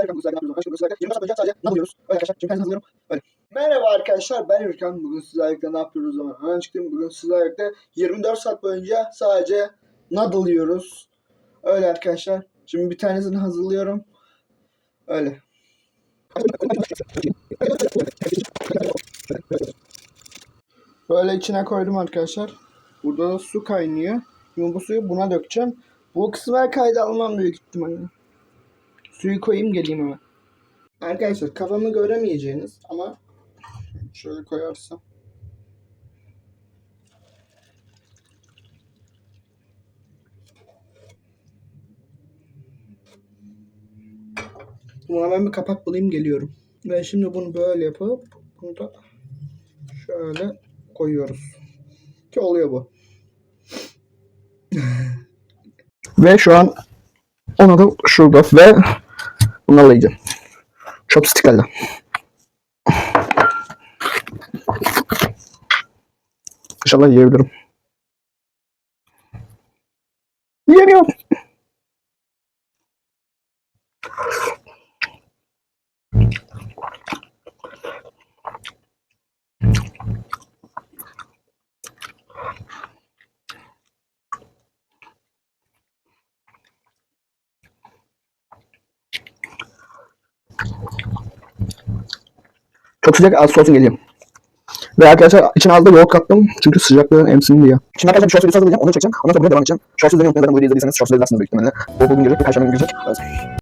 arkadaşlar sizlerle ne yapıyoruz? Arkadaşlar 24 saat boyunca sadece ne yapıyoruz? Öyle arkadaşlar şimdi kendinizi hazırlıyorum. Öyle. Merhaba arkadaşlar ben Ürkan. Bugün sizlerle ne yapıyoruz zaman? Çıktım. Bugün sizlerle 24 saat boyunca sadece noodle yiyoruz. Öyle arkadaşlar. Şimdi bir tanesini hazırlıyorum. Öyle. Böyle içine koydum arkadaşlar. Burada da su kaynıyor. Şimdi bu suyu buna dökeceğim. Bu kısmı kayda almam büyük ihtimalle. Suyu koyayım geleyim hemen. Arkadaşlar kafamı göremeyeceğiniz ama şöyle koyarsam. Buna ben bir kapak bulayım geliyorum. Ve şimdi bunu böyle yapıp bunu da şöyle koyuyoruz. Ki oluyor bu. ve şu an onu da şurada ve bunlarla yiyeceğim. Chopstick'lerle. İnşallah yiyebilirim. Yiyemiyorum. Çok sıcak az soğusun geleyim. Ve arkadaşlar içine az da yoğurt kattım. Çünkü sıcaklığın emsin diye. Şimdi arkadaşlar bir short videosu. Onu çekeceğim. Ondan sonra buraya devam edeceğim. Short videosu izlemeyi unutmayın. Bu videoyu izlediyseniz short izlersiniz büyük ihtimalle. Bu bugün gelecek. Perşembe günü gelecek.